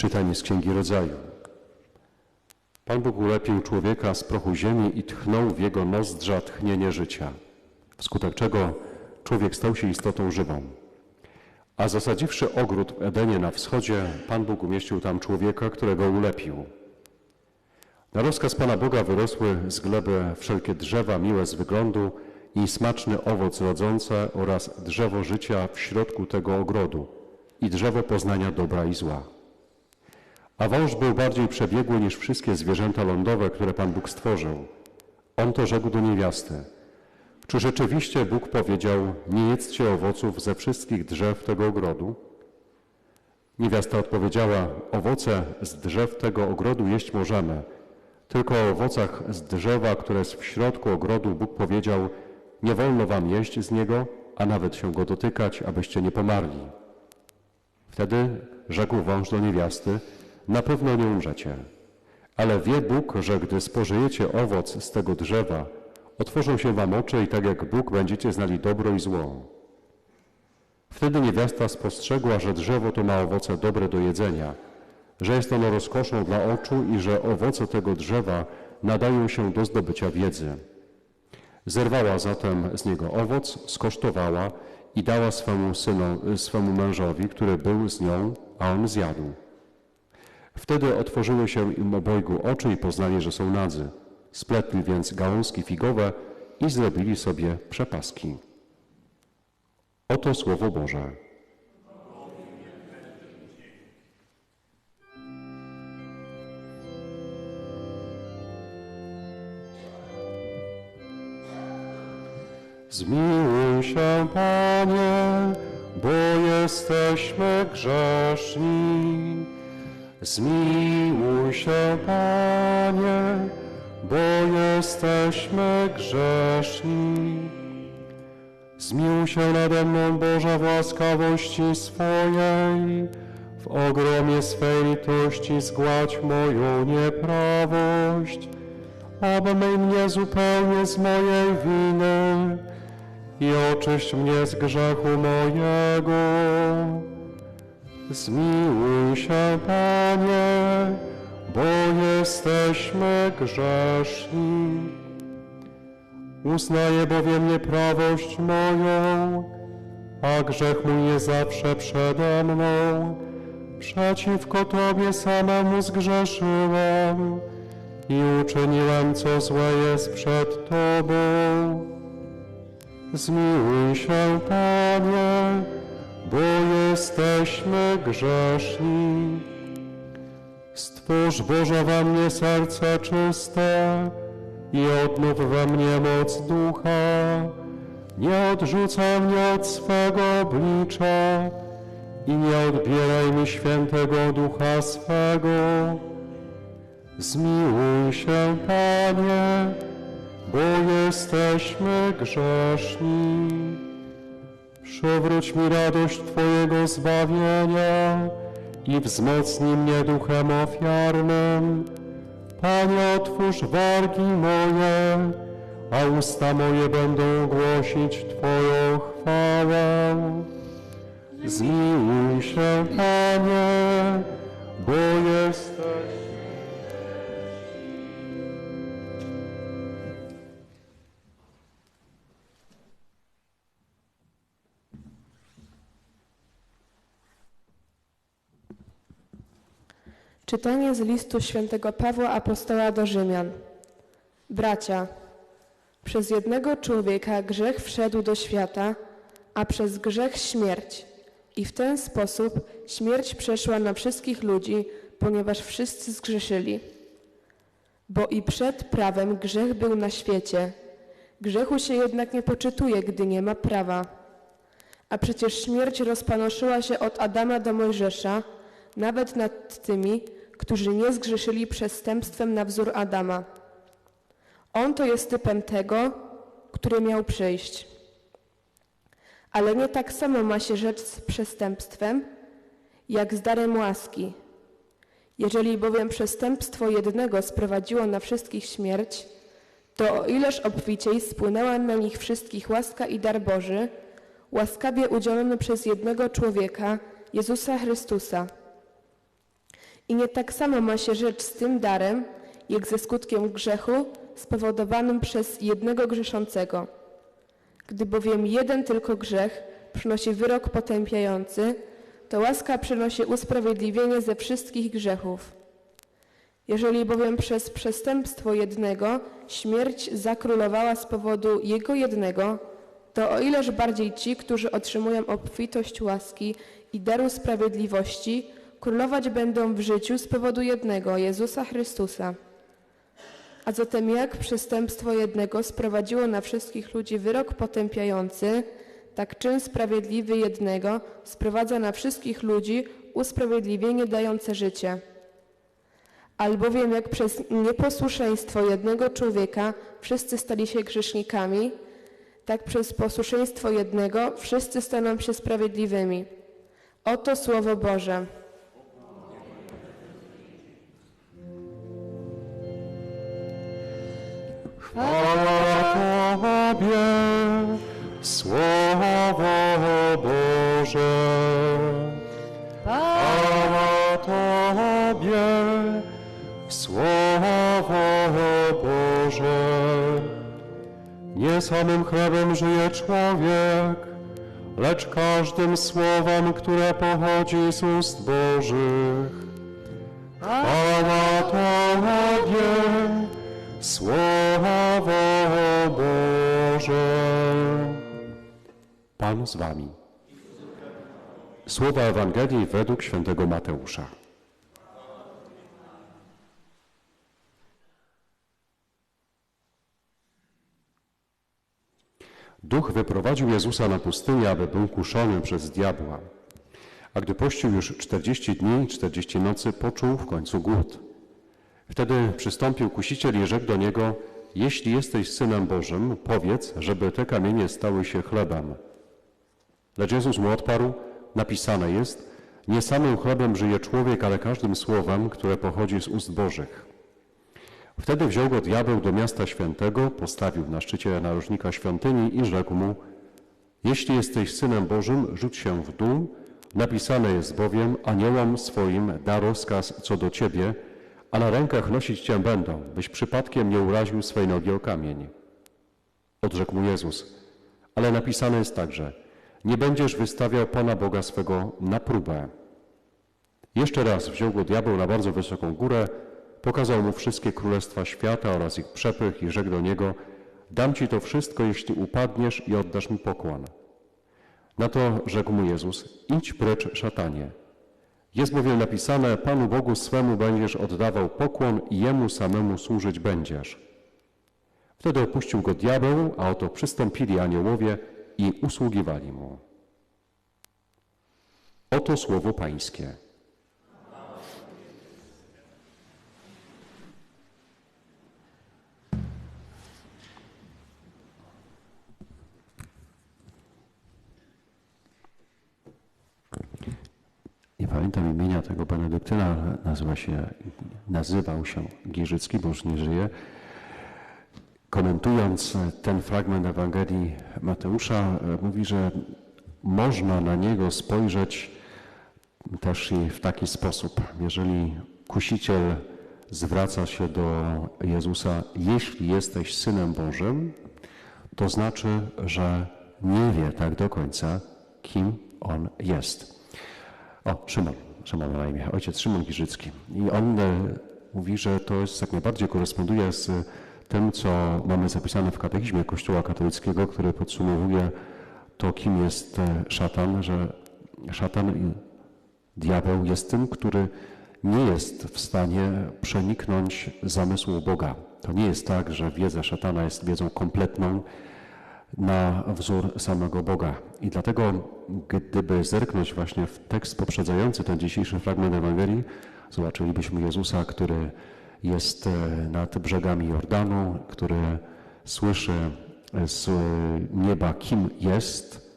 Czytanie z Księgi Rodzaju. Pan Bóg ulepił człowieka z prochu ziemi i tchnął w jego nozdrza tchnienie życia, wskutek czego człowiek stał się istotą żywą. A zasadziwszy ogród w Edenie na wschodzie, Pan Bóg umieścił tam człowieka, którego ulepił. Na rozkaz Pana Boga wyrosły z gleby wszelkie drzewa miłe z wyglądu i smaczny owoc rodzące oraz drzewo życia w środku tego ogrodu i drzewo poznania dobra i zła. A wąż był bardziej przebiegły niż wszystkie zwierzęta lądowe, które Pan Bóg stworzył. On to rzekł do niewiasty. Czy rzeczywiście Bóg powiedział, nie jedzcie owoców ze wszystkich drzew tego ogrodu? Niewiasta odpowiedziała, owoce z drzew tego ogrodu jeść możemy, tylko o owocach z drzewa, które jest w środku ogrodu, Bóg powiedział, nie wolno wam jeść z niego, a nawet się go dotykać, abyście nie pomarli. Wtedy rzekł wąż do niewiasty, na pewno nie umrzecie. Ale wie Bóg, że gdy spożyjecie owoc z tego drzewa, otworzą się wam oczy i tak jak Bóg będziecie znali dobro i zło. Wtedy niewiasta spostrzegła, że drzewo to ma owoce dobre do jedzenia, że jest ono rozkoszą dla oczu i że owoce tego drzewa nadają się do zdobycia wiedzy. Zerwała zatem z niego owoc, skosztowała i dała swemu, synu, swemu mężowi, który był z nią, a on zjadł. Wtedy otworzyły się im obojgu oczy i poznali, że są nadzy. Spletli więc gałązki figowe i zrobili sobie przepaski. Oto Słowo Boże. Zmiłuj się, Panie, bo jesteśmy grzeszni. Zmiłuj się, Panie, bo jesteśmy grzeszni. Zmiłuj się nade mną, Boża, w łaskawości swojej. W ogromie swej litości zgładź moją nieprawość. Obmyj mnie zupełnie z mojej winy i oczyść mnie z grzechu mojego. Zmiłuj się, Panie, bo jesteśmy grzeszni. Uznaję bowiem nieprawość moją, a grzech mój jest zawsze przede mną. Przeciwko Tobie samemu zgrzeszyłem i uczyniłem, co złe jest przed Tobą. Zmiłuj się, Panie, bo jesteśmy grzeszni. Stwórz Boże we mnie serce czyste i odnów we mnie moc ducha. Nie odrzucaj mnie od swego oblicza i nie odbieraj mi świętego ducha swego. Zmiłuj się, Panie, bo jesteśmy grzeszni. Przywróć mi radość Twojego zbawienia i wzmocnij mnie duchem ofiarnym. Panie, otwórz wargi moje, a usta moje będą głosić Twoją chwałę. Zmiłuj się, Panie, bo jesteś Czytanie z listu świętego Pawła Apostoła do Rzymian. Bracia, przez jednego człowieka grzech wszedł do świata, a przez grzech śmierć. I w ten sposób śmierć przeszła na wszystkich ludzi, ponieważ wszyscy zgrzeszyli. Bo i przed prawem grzech był na świecie. Grzechu się jednak nie poczytuje, gdy nie ma prawa. A przecież śmierć rozpanoszyła się od Adama do Mojżesza, nawet nad tymi, którzy nie zgrzeszyli przestępstwem na wzór Adama. On to jest typem tego, który miał przyjść. Ale nie tak samo ma się rzecz z przestępstwem, jak z darem łaski. Jeżeli bowiem przestępstwo jednego sprowadziło na wszystkich śmierć, to o ileż obficiej spłynęła na nich wszystkich łaska i dar Boży, łaskawie udzielony przez jednego człowieka, Jezusa Chrystusa, I nie tak samo ma się rzecz z tym darem, jak ze skutkiem grzechu spowodowanym przez jednego grzeszącego. Gdy bowiem jeden tylko grzech przynosi wyrok potępiający, to łaska przynosi usprawiedliwienie ze wszystkich grzechów. Jeżeli bowiem przez przestępstwo jednego śmierć zakrólowała z powodu jego jednego, to o ileż bardziej ci, którzy otrzymują obfitość łaski i daru sprawiedliwości, królować będą w życiu z powodu jednego, Jezusa Chrystusa. A zatem jak przestępstwo jednego sprowadziło na wszystkich ludzi wyrok potępiający, tak czyn sprawiedliwy jednego sprowadza na wszystkich ludzi usprawiedliwienie dające życie. Albowiem jak przez nieposłuszeństwo jednego człowieka wszyscy stali się grzesznikami, tak przez posłuszeństwo jednego wszyscy staną się sprawiedliwymi. Oto Słowo Boże. Chwała Tobie, Słowo Boże. Chwała Tobie, Słowo Boże. Nie samym chlebem żyje człowiek, lecz każdym słowem, które pochodzi z ust Bożych. Pan z Wami. Słowa Ewangelii według świętego Mateusza. Duch wyprowadził Jezusa na pustynię, aby był kuszony przez diabła. A gdy pościł już czterdzieści dni i czterdzieści nocy, poczuł w końcu głód. Wtedy przystąpił kusiciel i rzekł do niego, jeśli jesteś Synem Bożym, powiedz, żeby te kamienie stały się chlebem. Lecz Jezus mu odparł, napisane jest, nie samym chlebem żyje człowiek, ale każdym słowem, które pochodzi z ust Bożych. Wtedy wziął go diabeł do miasta świętego, postawił na szczycie narożnika świątyni i rzekł mu, jeśli jesteś Synem Bożym, rzuć się w dół, napisane jest bowiem, aniołom swoim da rozkaz co do ciebie, a na rękach nosić cię będą, byś przypadkiem nie uraził swej nogi o kamień. Odrzekł mu Jezus, ale napisane jest także, nie będziesz wystawiał Pana Boga swego na próbę. Jeszcze raz wziął go diabeł na bardzo wysoką górę, pokazał mu wszystkie królestwa świata oraz ich przepych i rzekł do niego, dam ci to wszystko, jeśli upadniesz i oddasz mi pokłon. Na to rzekł mu Jezus, idź precz szatanie. Jest bowiem napisane, Panu Bogu swemu będziesz oddawał pokłon i Jemu samemu służyć będziesz. Wtedy opuścił go diabeł, a oto przystąpili aniołowie i usługiwali mu. Oto słowo Pańskie. Nie pamiętam imienia tego benedyktyna, ale nazywa się, nazywał się Gierzycki, bo już nie żyje. Komentując ten fragment Ewangelii Mateusza, e, mówi, że można na niego spojrzeć też i w taki sposób. Jeżeli kusiciel zwraca się do Jezusa, jeśli jesteś Synem Bożym, to znaczy, że nie wie tak do końca, kim on jest. O, Szymon, Szymon na imię, ojciec Szymon Giżycki. I on e, mówi, że to jest jak najbardziej koresponduje z tym, co mamy zapisane w katechizmie Kościoła katolickiego, który podsumowuje to, kim jest e, szatan, że szatan diabeł jest tym, który nie jest w stanie przeniknąć zamysłu Boga. To nie jest tak, że wiedza szatana jest wiedzą kompletną na wzór samego Boga. I dlatego, gdyby zerknąć właśnie w tekst poprzedzający ten dzisiejszy fragment Ewangelii, zobaczylibyśmy Jezusa, który jest e, nad brzegami Jordanu, który słyszy z nieba, kim jest,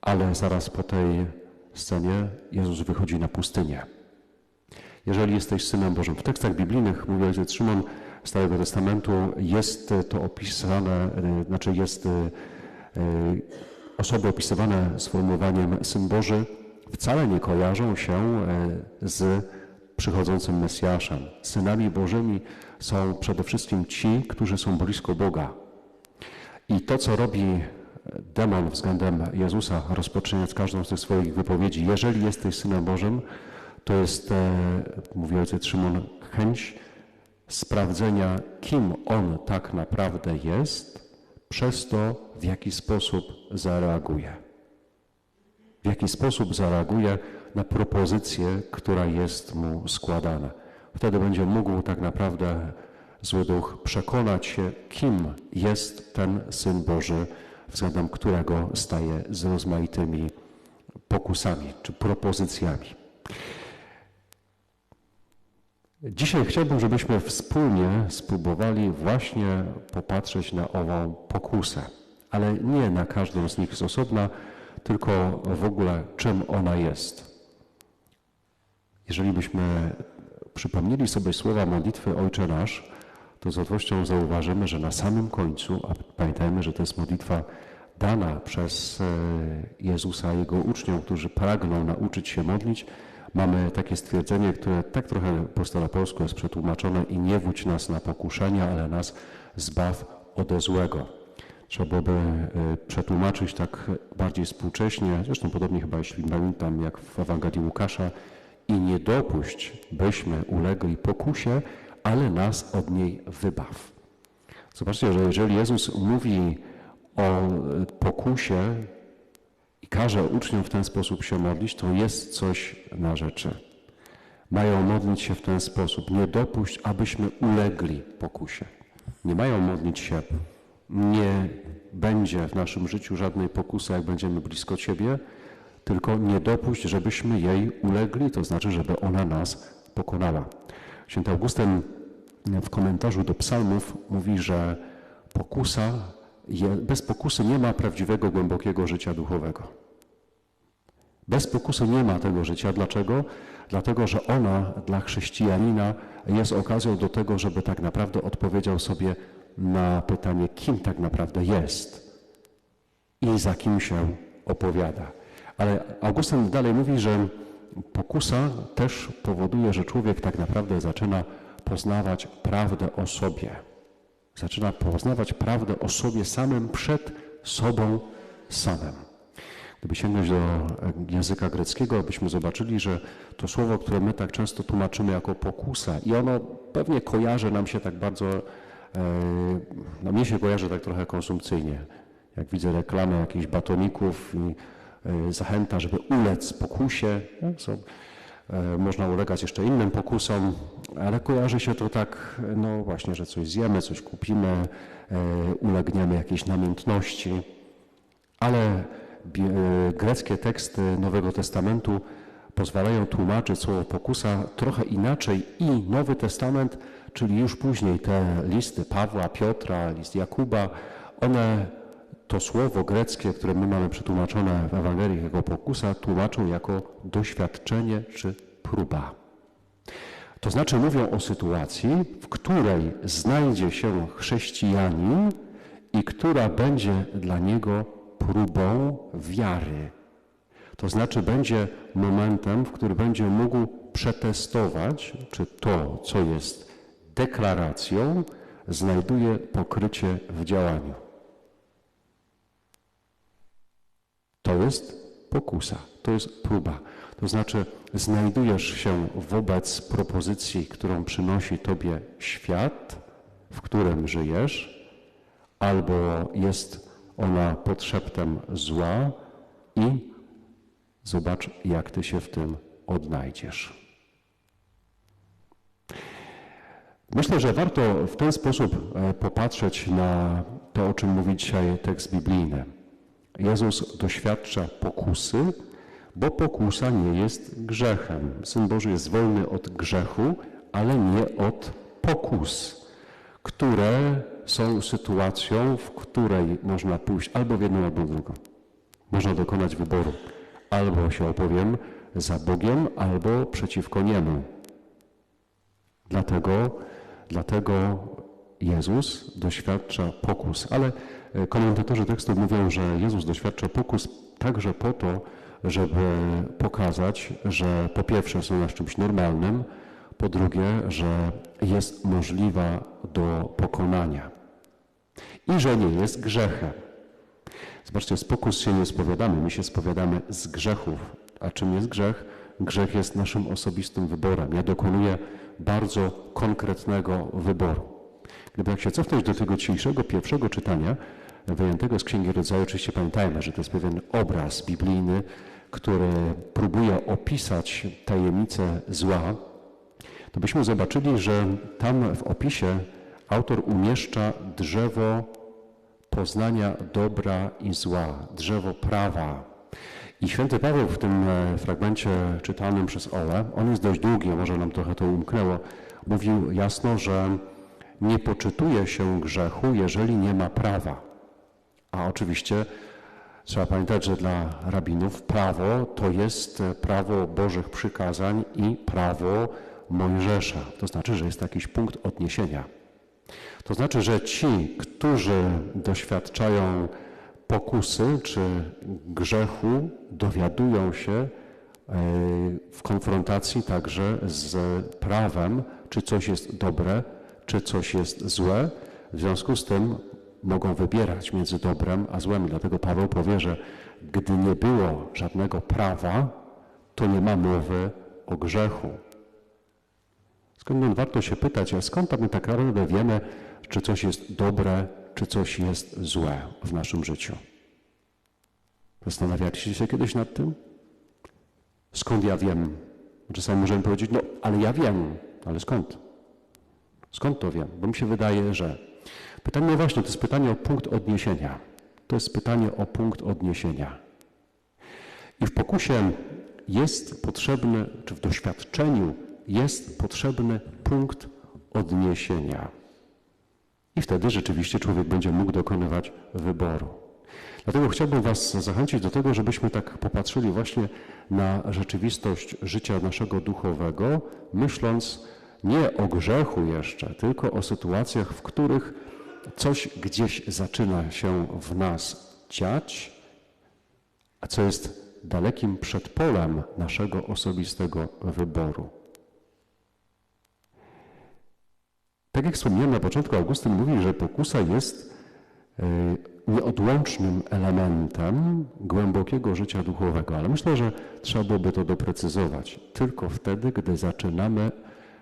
ale zaraz po tej scenie Jezus wychodzi na pustynię. Jeżeli jesteś Synem Bożym. W tekstach biblijnych, mówi ojciec Szymon, Starego Testamentu jest to opisane, e, znaczy jest e, osoby opisywane sformułowaniem Syn Boży wcale nie kojarzą się z przychodzącym Mesjaszem. Synami Bożymi są przede wszystkim ci, którzy są blisko Boga. I to, co robi demon względem Jezusa, rozpoczynając każdą z tych swoich wypowiedzi, jeżeli jesteś Synem Bożym, to jest, e, mówi ojciec Szymon, chęć sprawdzenia, kim On tak naprawdę jest, przez to, w jaki sposób zareaguje. W jaki sposób zareaguje na propozycję, która jest mu składana. Wtedy będzie mógł tak naprawdę zły duch przekonać się, kim jest ten Syn Boży, względem którego staje z rozmaitymi pokusami czy propozycjami. Dzisiaj chciałbym, żebyśmy wspólnie spróbowali właśnie popatrzeć na ową pokusę, ale nie na każdą z nich z osobna, tylko w ogóle czym ona jest. Jeżeli byśmy przypomnieli sobie słowa modlitwy Ojcze Nasz, to z łatwością zauważymy, że na samym końcu, a pamiętajmy, że to jest modlitwa dana przez e, Jezusa Jego uczniom, którzy pragną nauczyć się modlić, mamy takie stwierdzenie, które tak trochę po staropolsku jest przetłumaczone i nie wódź nas na pokuszenia, ale nas zbaw ode złego. Trzeba by e, przetłumaczyć tak bardziej współcześnie, zresztą podobnie chyba, jeśli pamiętam, jak w Ewangelii Łukasza, i nie dopuść, byśmy ulegli pokusie, ale nas od niej wybaw. Zobaczcie, że jeżeli Jezus mówi o pokusie i każe uczniom w ten sposób się modlić, to jest coś na rzeczy. Mają modlić się w ten sposób. Nie dopuść, abyśmy ulegli pokusie. Nie mają modlić się, nie będzie w naszym życiu żadnej pokusy, jak będziemy blisko Ciebie, tylko nie dopuść, żebyśmy jej ulegli, to znaczy, żeby ona nas pokonała. Święty Augustyn w komentarzu do psalmów mówi, że pokusa, bez pokusy nie ma prawdziwego, głębokiego życia duchowego. Bez pokusy nie ma tego życia. Dlaczego? Dlatego, że ona dla chrześcijanina jest okazją do tego, żeby tak naprawdę odpowiedział sobie na pytanie, kim tak naprawdę jest i za kim się opowiada. Ale Augustyn dalej mówi, że pokusa też powoduje, że człowiek tak naprawdę zaczyna poznawać prawdę o sobie. Zaczyna poznawać prawdę o sobie samym przed sobą samym. Gdyby sięgnąć do języka greckiego, byśmy zobaczyli, że to słowo, które my tak często tłumaczymy jako pokusa i ono pewnie kojarzy nam się tak bardzo, e, no mnie się kojarzy tak trochę konsumpcyjnie. Jak widzę reklamę jakichś batoników i zachęta, żeby ulec pokusie. Są E, można ulegać jeszcze innym pokusom, ale kojarzy się to tak, no właśnie, że coś zjemy, coś kupimy, e, ulegniemy jakiejś namiętności. Ale e, greckie teksty Nowego Testamentu pozwalają tłumaczyć słowo pokusa trochę inaczej i Nowy Testament, czyli już później te listy Pawła, Piotra, list Jakuba, one to słowo greckie, które my mamy przetłumaczone w Ewangelii jako pokusa, tłumaczą jako doświadczenie czy próba. To znaczy mówią o sytuacji, w której znajdzie się chrześcijanin i która będzie dla niego próbą wiary. To znaczy będzie momentem, w którym będzie mógł przetestować, czy to, co jest deklaracją, znajduje pokrycie w działaniu. To jest pokusa, to jest próba. To znaczy, znajdujesz się wobec propozycji, którą przynosi Tobie świat, w którym żyjesz, albo jest ona podszeptem zła i zobacz, jak Ty się w tym odnajdziesz. Myślę, że warto w ten sposób e, popatrzeć na to, o czym mówi dzisiaj tekst biblijny. Jezus doświadcza pokusy, bo pokusa nie jest grzechem. Syn Boży jest wolny od grzechu, ale nie od pokus, które są sytuacją, w której można pójść albo w jedną, albo w drugą. Można dokonać wyboru. Albo się opowiem za Bogiem, albo przeciwko Niemu. Dlatego, dlatego Jezus doświadcza pokus. Ale komentatorzy tekstu mówią, że Jezus doświadcza pokus także po to, żeby pokazać, że po pierwsze są nas czymś normalnym, Po drugie, że jest możliwa do pokonania i że nie jest grzechem. Zobaczcie, z pokus się nie spowiadamy, my się spowiadamy z grzechów. A czym jest grzech? Grzech jest naszym osobistym wyborem. Ja dokonuję bardzo konkretnego wyboru. Gdyby jak się cofnąć do tego dzisiejszego pierwszego czytania, wyjętego z Księgi Rodzaju, oczywiście pamiętajmy, że to jest pewien obraz biblijny, który próbuje opisać tajemnicę zła, to byśmy zobaczyli, że tam w opisie autor umieszcza drzewo poznania dobra i zła, drzewo prawa. I święty Paweł w tym e, fragmencie czytanym przez Ole, on jest dość długi, może nam trochę to umknęło, mówił jasno, że nie poczytuje się grzechu, jeżeli nie ma prawa. A oczywiście trzeba pamiętać, że dla rabinów prawo to jest prawo Bożych przykazań i prawo Mojżesza. To znaczy, że jest jakiś punkt odniesienia. To znaczy, że ci, którzy doświadczają pokusy czy grzechu, dowiadują się e, w konfrontacji także z prawem, czy coś jest dobre, czy coś jest złe. W związku z tym mogą wybierać między dobrem a złem. Dlatego Paweł powie, że gdy nie było żadnego prawa, to nie ma mowy o grzechu. Skąd warto się pytać, a skąd my tak naprawdę wiemy, czy coś jest dobre, czy coś jest złe w naszym życiu? Zastanawialiście się kiedyś nad tym? Skąd ja wiem? Czasami możemy powiedzieć, no ale ja wiem, ale skąd? Skąd to wiem? Bo mi się wydaje, że pytanie właśnie to jest pytanie o punkt odniesienia. To jest pytanie o punkt odniesienia. I w pokusie jest potrzebny, czy w doświadczeniu jest potrzebny punkt odniesienia. I wtedy rzeczywiście człowiek będzie mógł dokonywać wyboru. Dlatego chciałbym Was zachęcić do tego, żebyśmy tak popatrzyli właśnie na rzeczywistość życia naszego duchowego, myśląc nie o grzechu jeszcze, tylko o sytuacjach, w których coś gdzieś zaczyna się w nas dziać, a co jest dalekim przedpolem naszego osobistego wyboru. Tak jak wspomniałem na początku, Augustyn mówi, że pokusa jest e, nieodłącznym elementem głębokiego życia duchowego, ale myślę, że trzeba byłoby to doprecyzować. Tylko wtedy, gdy zaczynamy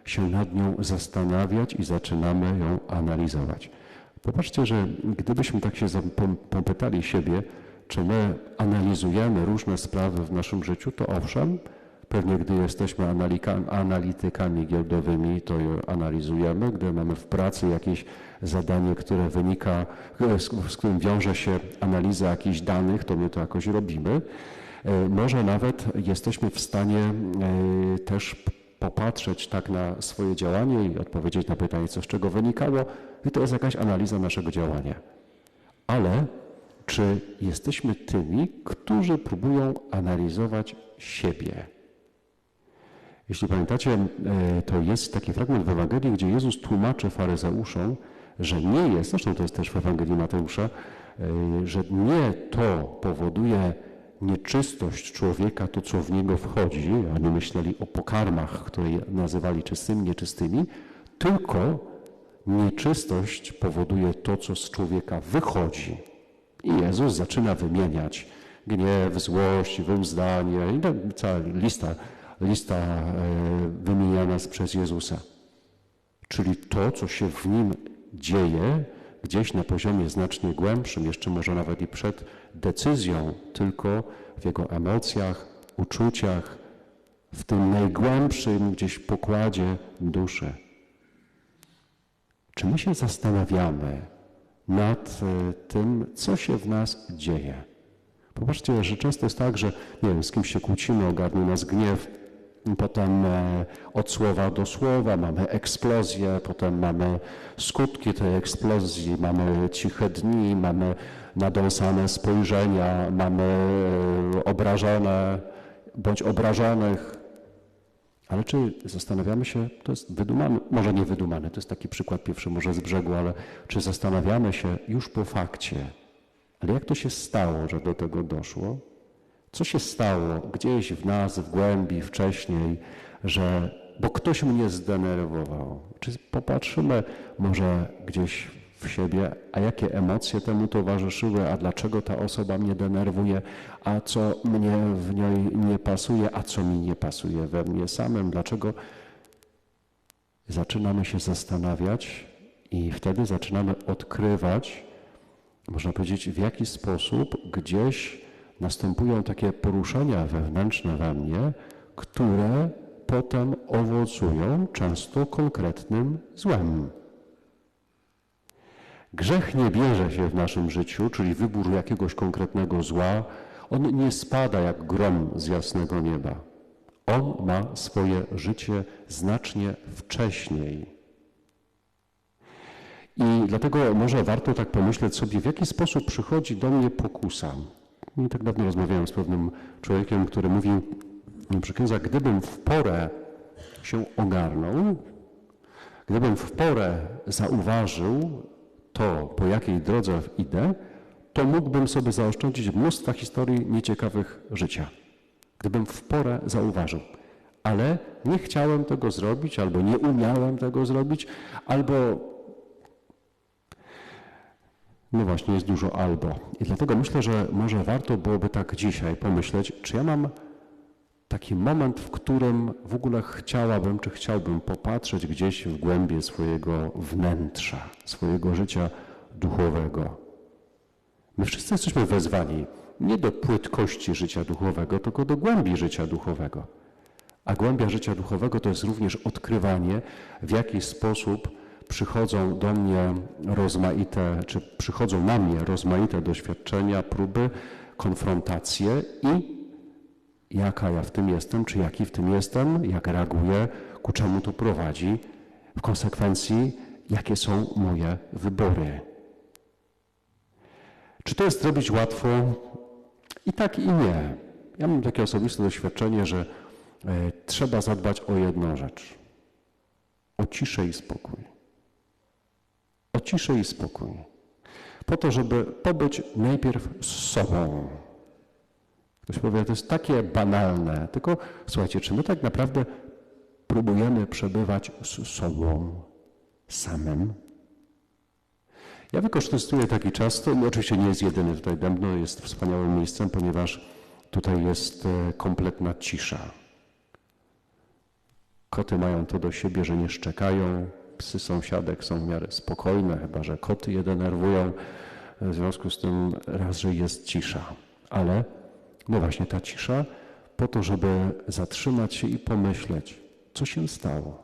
się nad nią zastanawiać i zaczynamy ją analizować. Popatrzcie, że gdybyśmy tak się popytali siebie, czy my analizujemy różne sprawy w naszym życiu, to owszem, pewnie gdy jesteśmy analitykami giełdowymi, to je analizujemy. Gdy mamy w pracy jakieś zadanie, które wynika, z którym wiąże się analiza jakichś danych, to my to jakoś robimy. E, może nawet jesteśmy w stanie e, też popatrzeć tak na swoje działanie i odpowiedzieć na pytanie, co z czego wynikało, i to jest jakaś analiza naszego działania. Ale czy jesteśmy tymi, którzy próbują analizować siebie? Jeśli pamiętacie, e, to jest taki fragment w Ewangelii, gdzie Jezus tłumaczy faryzeuszom, że nie jest, zresztą to jest też w Ewangelii Mateusza, e, że nie to powoduje nieczystość człowieka, to co w niego wchodzi, oni myśleli o pokarmach, które nazywali czystymi, nieczystymi, tylko nieczystość powoduje to, co z człowieka wychodzi. I Jezus zaczyna wymieniać gniew, złość, wyuzdanie i cała lista, lista e, wymieniana przez Jezusa. Czyli to, co się w nim dzieje, gdzieś na poziomie znacznie głębszym, jeszcze może nawet i przed decyzją, tylko w jego emocjach, uczuciach, w tym najgłębszym gdzieś pokładzie duszy. Czy my się zastanawiamy nad e, tym, co się w nas dzieje? Popatrzcie, że często jest tak, że nie wiem, z kimś się kłócimy, ogarnie nas gniew, Potem e, od słowa do słowa mamy eksplozję, potem mamy skutki tej eksplozji, mamy ciche dni, mamy nadąsane spojrzenia, mamy e, obrażone bądź obrażonych. Ale czy zastanawiamy się, to jest wydumane, może nie wydumane, to jest taki przykład pierwszy może z brzegu, ale czy zastanawiamy się już po fakcie, ale jak to się stało, że do tego doszło? Co się stało gdzieś w nas, w głębi, wcześniej, że bo ktoś mnie zdenerwował. Czy popatrzymy może gdzieś w siebie, a jakie emocje temu towarzyszyły, a dlaczego ta osoba mnie denerwuje, a co mnie w niej nie pasuje, a co mi nie pasuje we mnie samym, dlaczego zaczynamy się zastanawiać i wtedy zaczynamy odkrywać, można powiedzieć, w jaki sposób gdzieś następują takie poruszenia wewnętrzne we mnie, które potem owocują często konkretnym złem. Grzech nie bierze się w naszym życiu, czyli wybór jakiegoś konkretnego zła, on nie spada jak grom z jasnego nieba. On ma swoje życie znacznie wcześniej. I dlatego może warto tak pomyśleć sobie, w jaki sposób przychodzi do mnie pokusa. Nie tak dawno rozmawiałem z pewnym człowiekiem, który mówił przy księdza, gdybym w porę się ogarnął, gdybym w porę zauważył to, po jakiej drodze idę, to mógłbym sobie zaoszczędzić mnóstwa historii nieciekawych życia. Gdybym w porę zauważył. Ale nie chciałem tego zrobić, albo nie umiałem tego zrobić, albo no właśnie, jest dużo albo. I dlatego myślę, że może warto byłoby tak dzisiaj pomyśleć, czy ja mam taki moment, w którym w ogóle chciałabym, czy chciałbym popatrzeć gdzieś w głębie swojego wnętrza, swojego życia duchowego. My wszyscy jesteśmy wezwani nie do płytkości życia duchowego, tylko do głębi życia duchowego. A głębia życia duchowego to jest również odkrywanie, w jaki sposób przychodzą do mnie rozmaite, czy przychodzą na mnie rozmaite doświadczenia, próby, konfrontacje i jaka ja w tym jestem, czy jaki w tym jestem, jak reaguję, ku czemu to prowadzi, w konsekwencji, jakie są moje wybory. Czy to jest zrobić łatwo? I tak, i nie. Ja mam takie osobiste doświadczenie, że e, trzeba zadbać o jedną rzecz. O ciszę i spokój. Ciszę i spokój. Po to, żeby pobyć najpierw z sobą. Ktoś powie, to jest takie banalne. Tylko słuchajcie, czy my tak naprawdę próbujemy przebywać z sobą samym? Ja wykorzystuję taki czas, to oczywiście nie jest jedyny tutaj Dębno, jest wspaniałym miejscem, ponieważ tutaj jest e, kompletna cisza. Koty mają to do siebie, że nie szczekają, psy sąsiadek są w miarę spokojne, chyba że koty je denerwują. W związku z tym raz, że jest cisza, ale no właśnie ta cisza po to, żeby zatrzymać się i pomyśleć, co się stało,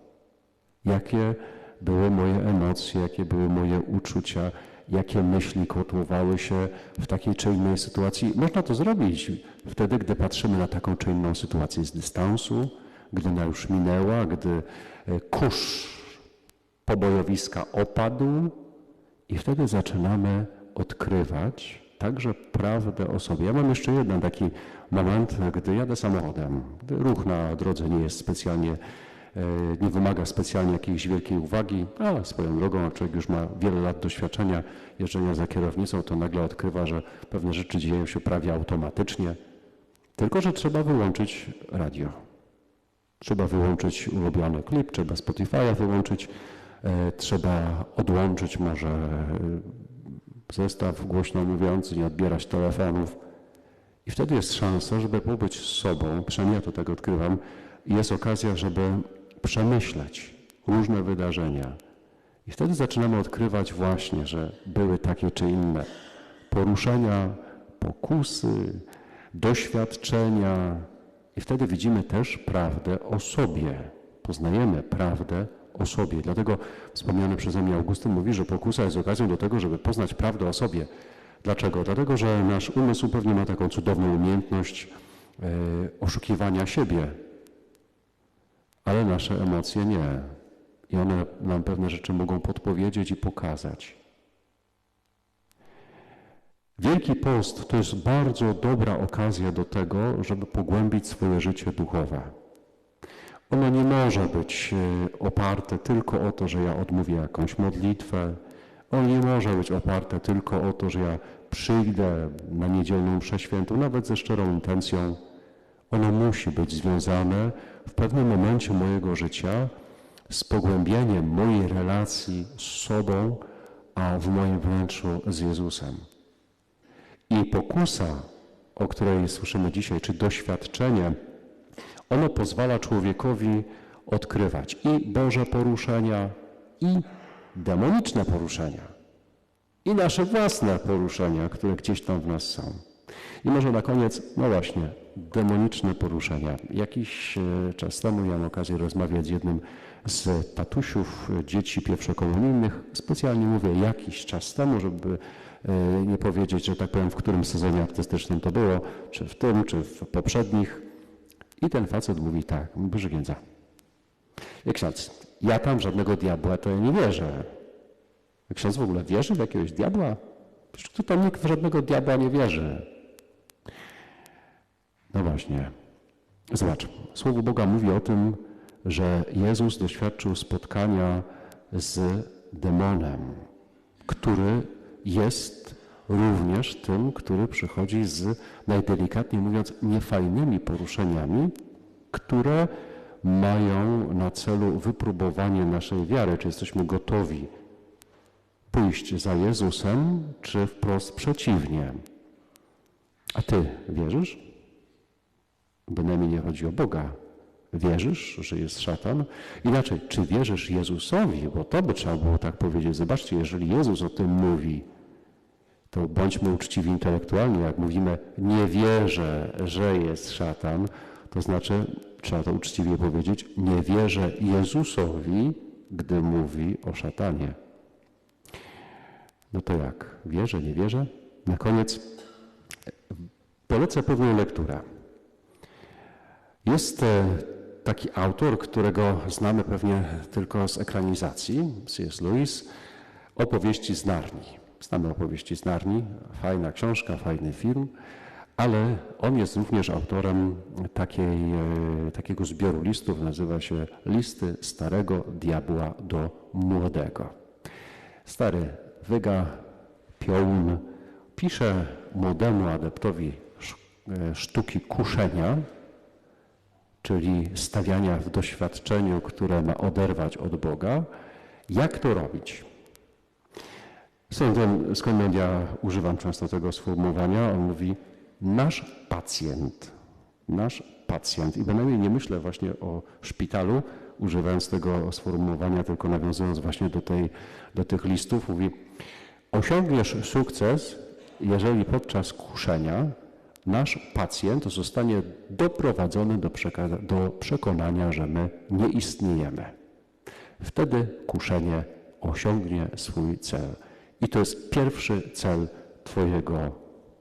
jakie były moje emocje, jakie były moje uczucia, jakie myśli kotłowały się w takiej czy innej sytuacji. Można to zrobić wtedy, gdy patrzymy na taką czy inną sytuację z dystansu, gdy ona już minęła, gdy e, kurz pobojowiska opadł i wtedy zaczynamy odkrywać także prawdę o sobie. Ja mam jeszcze jeden taki moment, gdy jadę samochodem, gdy ruch na drodze nie jest specjalnie, e, nie wymaga specjalnie jakiejś wielkiej uwagi, ale swoją drogą, jak człowiek już ma wiele lat doświadczenia jeżdżenia za kierownicą, to nagle odkrywa, że pewne rzeczy dzieją się prawie automatycznie, tylko że trzeba wyłączyć radio. Trzeba wyłączyć ulubiony klip, trzeba Spotify'a wyłączyć, trzeba odłączyć może e, zestaw głośno mówiący, nie odbierać telefonów. I wtedy jest szansa, żeby pobyć z sobą, przynajmniej ja to tak odkrywam, jest okazja, żeby przemyśleć różne wydarzenia. I wtedy zaczynamy odkrywać właśnie, że były takie czy inne poruszenia, pokusy, doświadczenia. I wtedy widzimy też prawdę o sobie. Poznajemy prawdę o sobie. Dlatego wspomniany przeze mnie Augustyn mówi, że pokusa jest okazją do tego, żeby poznać prawdę o sobie. Dlaczego? Dlatego, że nasz umysł pewnie ma taką cudowną umiejętność e, oszukiwania siebie, ale nasze emocje nie. I one nam pewne rzeczy mogą podpowiedzieć i pokazać. Wielki Post to jest bardzo dobra okazja do tego, żeby pogłębić swoje życie duchowe. Ono nie może być e, oparte tylko o to, że ja odmówię jakąś modlitwę. Ono nie może być oparte tylko o to, że ja przyjdę na niedzielną mszę świętą, nawet ze szczerą intencją. ono musi być związane w pewnym momencie mojego życia z pogłębieniem mojej relacji z sobą, a w moim wnętrzu z Jezusem. I pokusa, o której słyszymy dzisiaj, czy doświadczenie, ono pozwala człowiekowi odkrywać i Boże poruszenia, i demoniczne poruszenia, i nasze własne poruszenia, które gdzieś tam w nas są. I może na koniec, no właśnie, demoniczne poruszenia. Jakiś e, czas temu miałem okazję rozmawiać z jednym z tatusiów dzieci pierwszokomunijnych. Specjalnie mówię jakiś czas temu, żeby e, nie powiedzieć, że tak powiem, w którym sezonie artystycznym to było, czy w tym, czy w poprzednich. I ten facet mówi tak, mówi Księdza, ksiądz, ja tam żadnego diabła to ja nie wierzę. Ksiądz w ogóle wierzy w jakiegoś diabła? Przecież tu tam nikt w żadnego diabła nie wierzy. No właśnie. Zobacz, Słowo Boga mówi o tym, że Jezus doświadczył spotkania z demonem, który jest również tym, który przychodzi z, najdelikatniej mówiąc, niefajnymi poruszeniami, które mają na celu wypróbowanie naszej wiary, czy jesteśmy gotowi pójść za Jezusem, czy wprost przeciwnie. A ty wierzysz? Bynajmniej nie chodzi o Boga. Wierzysz, że jest szatan? Inaczej, czy wierzysz Jezusowi? Bo to by trzeba było tak powiedzieć. Zobaczcie, jeżeli Jezus o tym mówi, to bądźmy uczciwi intelektualnie. Jak mówimy, nie wierzę, że jest szatan, to znaczy, trzeba to uczciwie powiedzieć, nie wierzę Jezusowi, gdy mówi o szatanie. No to jak? Wierzę, nie wierzę? Na koniec polecę pewną lekturę. Jest e, taki autor, którego znamy pewnie tylko z ekranizacji, C.S. Lewis, opowieści z Narni. Znamy opowieści z Narni, fajna książka, fajny film, ale on jest również autorem takiej, e, takiego zbioru listów, nazywa się Listy Starego Diabła do Młodego. Stary wyga, piołun, pisze młodemu adeptowi e, sztuki kuszenia, czyli stawiania w doświadczeniu, które ma oderwać od Boga, jak to robić. Stąd, skąd ja używam często tego sformułowania, on mówi nasz pacjent, nasz pacjent. I bynajmniej nie myślę właśnie o szpitalu, używając tego sformułowania, tylko nawiązując właśnie do, tej, do tych listów, mówi osiągniesz sukces, jeżeli podczas kuszenia nasz pacjent zostanie doprowadzony do, do przekonania, że my nie istniejemy. Wtedy kuszenie osiągnie swój cel. I to jest pierwszy cel Twojego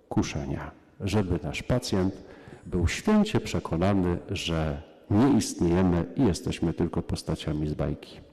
kuszenia, żeby nasz pacjent był święcie przekonany, że nie istniejemy i jesteśmy tylko postaciami z bajki.